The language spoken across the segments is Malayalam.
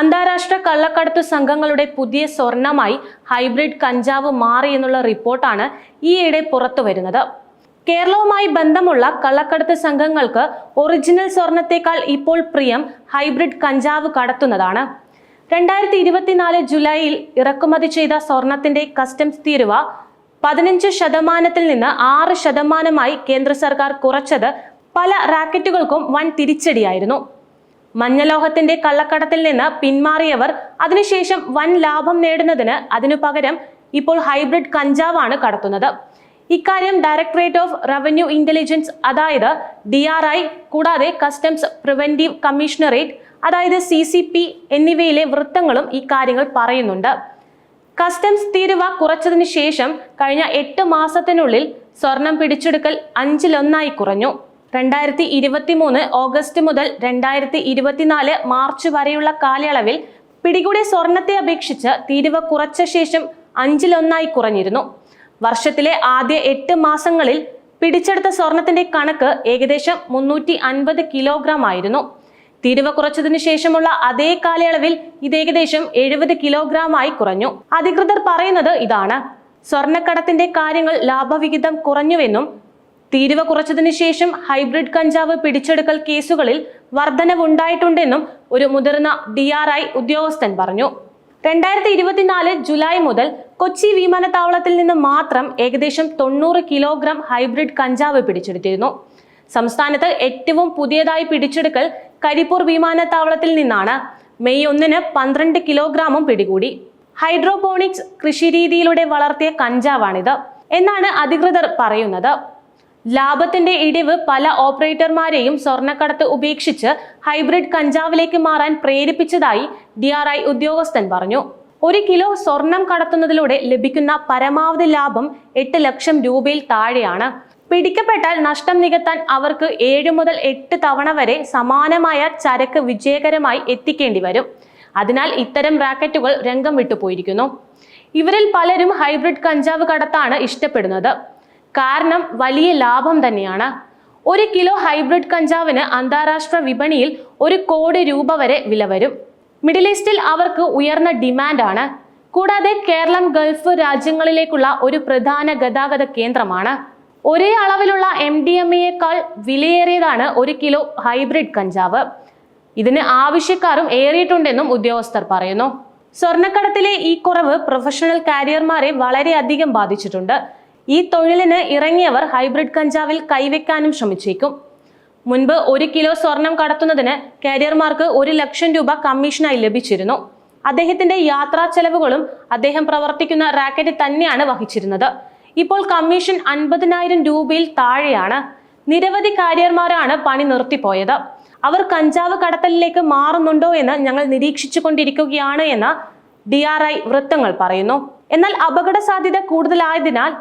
അന്താരാഷ്ട്ര കള്ളക്കടത്തു സംഘങ്ങളുടെ പുതിയ സ്വർണമായി ഹൈബ്രിഡ് കഞ്ചാവ് മാറി എന്നുള്ള റിപ്പോർട്ടാണ് ഈയിടെ പുറത്തു വരുന്നത്. കേരളവുമായി ബന്ധമുള്ള കള്ളക്കടത്ത് സംഘങ്ങൾക്ക് ഒറിജിനൽ സ്വർണത്തേക്കാൾ ഇപ്പോൾ പ്രിയം ഹൈബ്രിഡ് കഞ്ചാവ് കടത്തുന്നതാണ്. രണ്ടായിരത്തി ഇരുപത്തിനാല് ജൂലൈയിൽ ഇറക്കുമതി ചെയ്ത സ്വർണത്തിന്റെ കസ്റ്റംസ് തീരുവ പതിനഞ്ച് ശതമാനത്തിൽ നിന്ന് ആറ് ശതമാനമായി കേന്ദ്ര സർക്കാർ കുറച്ചത് പല റാക്കറ്റുകൾക്കും വൻ തിരിച്ചടിയായിരുന്നു. മഞ്ഞലോഹത്തിന്റെ കള്ളക്കടത്തിൽ നിന്ന് പിന്മാറിയവർ അതിനുശേഷം വൻ ലാഭം നേടുന്നതിന് അതിനു പകരം ഇപ്പോൾ ഹൈബ്രിഡ് കഞ്ചാവാണ് കടത്തുന്നത്. ഇക്കാര്യം ഡയറക്ടറേറ്റ് ഓഫ് റവന്യൂ ഇന്റലിജൻസ് അതായത് ഡി ആർ ഐ കൂടാതെ കസ്റ്റംസ് പ്രിവെന്റീവ് കമ്മീഷണറേറ്റ് അതായത് സി സി പി എന്നിവയിലെ വൃത്തങ്ങളും ഈ കാര്യങ്ങൾ പറയുന്നുണ്ട്. കസ്റ്റംസ് തീരുവ കുറച്ചതിന് ശേഷം കഴിഞ്ഞ എട്ട് മാസത്തിനുള്ളിൽ സ്വർണം പിടിച്ചെടുക്കൽ അഞ്ചിലൊന്നായി കുറഞ്ഞു. രണ്ടായിരത്തി ഇരുപത്തി മൂന്ന് ഓഗസ്റ്റ് മുതൽ രണ്ടായിരത്തി ഇരുപത്തിനാല് മാർച്ച് വരെയുള്ള കാലയളവിൽ പിടികൂടിയ സ്വർണത്തെ അപേക്ഷിച്ച് തീരുവ കുറച്ച ശേഷം അഞ്ചിലൊന്നായി കുറഞ്ഞിരുന്നു. വർഷത്തിലെ ആദ്യ എട്ട് മാസങ്ങളിൽ പിടിച്ചെടുത്ത സ്വർണത്തിന്റെ കണക്ക് ഏകദേശം മുന്നൂറ്റി അൻപത് കിലോഗ്രാം ആയിരുന്നു. തീരുവ കുറച്ചതിനു ശേഷമുള്ള അതേ കാലയളവിൽ ഇത് ഏകദേശം എഴുപത് കിലോഗ്രാമായി കുറഞ്ഞു. അധികൃതർ പറയുന്നത് ഇതാണ്. സ്വർണക്കടത്തിന്റെ കാര്യങ്ങൾ ലാഭവിഹിതം കുറഞ്ഞുവെന്നും തീരുവ കുറച്ചതിന് ശേഷം ഹൈബ്രിഡ് കഞ്ചാവ് പിടിച്ചെടുക്കൽ കേസുകളിൽ വർധനവുണ്ടായിട്ടുണ്ടെന്നും ഒരു മുതിർന്ന ഡി ആർ ഐ ഉദ്യോഗസ്ഥൻ പറഞ്ഞു. രണ്ടായിരത്തി ഇരുപത്തിനാല് ജൂലൈ മുതൽ കൊച്ചി വിമാനത്താവളത്തിൽ നിന്ന് മാത്രം ഏകദേശം തൊണ്ണൂറ് കിലോഗ്രാം ഹൈബ്രിഡ് കഞ്ചാവ് പിടിച്ചെടുത്തിരുന്നു. സംസ്ഥാനത്ത് ഏറ്റവും പുതിയതായി പിടിച്ചെടുക്കൽ കരിപ്പൂർ വിമാനത്താവളത്തിൽ നിന്നാണ്. മെയ് ഒന്നിന് പന്ത്രണ്ട് കിലോഗ്രാമും പിടികൂടി. ഹൈഡ്രോപോണിക്സ് കൃഷിരീതിയിലൂടെ വളർത്തിയ കഞ്ചാവാണിത്. എന്നാണ് അധികൃതർ പറയുന്നത്. ലാഭത്തിന്റെ ഇടിവ് പല ഓപ്പറേറ്റർമാരെയും സ്വർണക്കടത്ത് ഉപേക്ഷിച്ച് ഹൈബ്രിഡ് കഞ്ചാവിലേക്ക് മാറാൻ പ്രേരിപ്പിച്ചതായി ഡി ആർ ഐ ഉദ്യോഗസ്ഥൻ പറഞ്ഞു. ഒരു കിലോ സ്വർണം കടത്തുന്നതിലൂടെ ലഭിക്കുന്ന പരമാവധി ലാഭം എട്ട് ലക്ഷം രൂപയിൽ താഴെയാണ്. പിടിക്കപ്പെട്ടാൽ നഷ്ടം നികത്താൻ അവർക്ക് ഏഴ് മുതൽ എട്ട് തവണ വരെ സമാനമായ ചരക്ക് വിജയകരമായി എത്തിക്കേണ്ടി വരും. അതിനാൽ ഇത്തരം റാക്കറ്റുകൾ രംഗം വിട്ടുപോയിരിക്കുന്നു. ഇവരിൽ പലരും ഹൈബ്രിഡ് കഞ്ചാവ് കടത്താണ് ഇഷ്ടപ്പെടുന്നത്. കാരണം വലിയ ലാഭം തന്നെയാണ്. ഒരു കിലോ ഹൈബ്രിഡ് കഞ്ചാവിന് അന്താരാഷ്ട്ര വിപണിയിൽ ഒരു കോടി രൂപ വരെ വില വരും. മിഡിൽ ഈസ്റ്റിൽ അവർക്ക് ഉയർന്ന ഡിമാൻഡാണ്. കൂടാതെ കേരളം ഗൾഫ് രാജ്യങ്ങളിലേക്കുള്ള ഒരു പ്രധാന ഗതാഗത കേന്ദ്രമാണ്. ഒരേ അളവിലുള്ള എം ഡി എം എയേക്കാൾ വിലയേറിയതാണ് ഒരു കിലോ ഹൈബ്രിഡ് കഞ്ചാവ്. ഇതിന് ആവശ്യക്കാരും ഏറിയിട്ടുണ്ടെന്നും ഉദ്യോഗസ്ഥർ പറയുന്നു. സ്വർണക്കടത്തിലെ ഈ കുറവ് പ്രൊഫഷണൽ കാരിയർമാരെ വളരെയധികം ബാധിച്ചിട്ടുണ്ട്. ഈ തൊഴിലിന് ഇറങ്ങിയവർ ഹൈബ്രിഡ് കഞ്ചാവിൽ കൈവെക്കാനും ശ്രമിച്ചേക്കും. മുൻപ് ഒരു കിലോ സ്വർണം കടത്തുന്നതിന് കാരിയർമാർക്ക് ഒരു ലക്ഷം രൂപ കമ്മീഷനായി ലഭിച്ചിരുന്നു. അദ്ദേഹത്തിന്റെ യാത്രാ ചെലവുകളും അദ്ദേഹം പ്രവർത്തിക്കുന്ന റാക്കറ്റ് തന്നെയാണ് വഹിച്ചിരുന്നത്. ഇപ്പോൾ കമ്മീഷൻ അൻപതിനായിരം രൂപയിൽ താഴെയാണ്. നിരവധി കാരിയർമാരാണ് പണി നിർത്തിപ്പോയത്. അവർ കഞ്ചാവ് കടത്തലിലേക്ക് മാറുന്നുണ്ടോ എന്ന് ഞങ്ങൾ നിരീക്ഷിച്ചു കൊണ്ടിരിക്കുകയാണ് എന്ന് ഡി ആർ ഐ വൃത്തങ്ങൾ പറയുന്നു. എന്നാൽ അപകട സാധ്യത കൂടുതലായതിനാൽ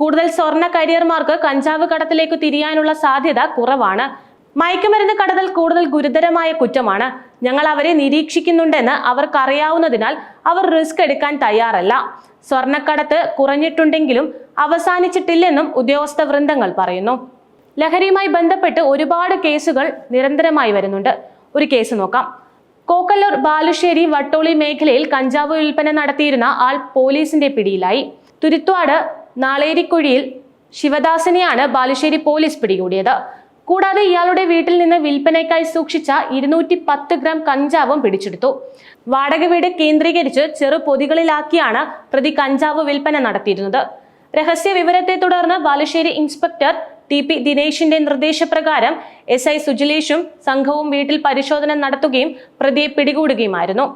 കൂടുതൽ സ്വർണ കരിയർമാർക്ക് കഞ്ചാവ് കടത്തിലേക്ക് തിരിയാനുള്ള സാധ്യത കുറവാണ്. മയക്കുമരുന്ന് കടത്തൽ കൂടുതൽ ഗുരുതരമായ കുറ്റമാണ്. ഞങ്ങൾ അവരെ നിരീക്ഷിക്കുന്നുണ്ടെന്ന് അവർക്കറിയാവുന്നതിനാൽ അവർ റിസ്ക് എടുക്കാൻ തയ്യാറല്ല. സ്വർണക്കടത്ത് കുറഞ്ഞിട്ടുണ്ടെങ്കിലും അവസാനിച്ചിട്ടില്ലെന്നും ഉദ്യോഗസ്ഥ വൃന്ദങ്ങൾ പറയുന്നു. ലഹരിയുമായി ബന്ധപ്പെട്ട് ഒരുപാട് കേസുകൾ നിരന്തരമായി വരുന്നുണ്ട്. ഒരു കേസ് നോക്കാം. കോക്കല്ലൂർ ബാലുശ്ശേരി വട്ടോളി മേഖലയിൽ കഞ്ചാവ് വിൽപ്പന നടത്തിയിരുന്ന ആൾ പോലീസിന്റെ പിടിയിലായി. തുരുത്വാട് നാളേരിക്കുഴിയിൽ ശിവദാസനെയാണ് ബാലുശ്ശേരി പോലീസ് പിടികൂടിയത്. കൂടാതെ ഇയാളുടെ വീട്ടിൽ നിന്ന് വിൽപ്പനയ്ക്കായി സൂക്ഷിച്ച ഇരുന്നൂറ്റി പത്ത് ഗ്രാം കഞ്ചാവും പിടിച്ചെടുത്തു. വാടക വീട് കേന്ദ്രീകരിച്ച് ചെറു പൊതികളിലാക്കിയാണ് പ്രതി കഞ്ചാവ് വിൽപ്പന നടത്തിയിരുന്നത്. രഹസ്യ വിവരത്തെ തുടർന്ന് ബാലുശ്ശേരി ഇൻസ്പെക്ടർ ടി പി ദിനേശിന്റെ നിർദ്ദേശപ്രകാരം എസ് ഐ സുജിലേഷും സംഘവും വീട്ടിൽ പരിശോധന നടത്തുകയും പ്രതിയെ പിടികൂടുകയുമായിരുന്നു.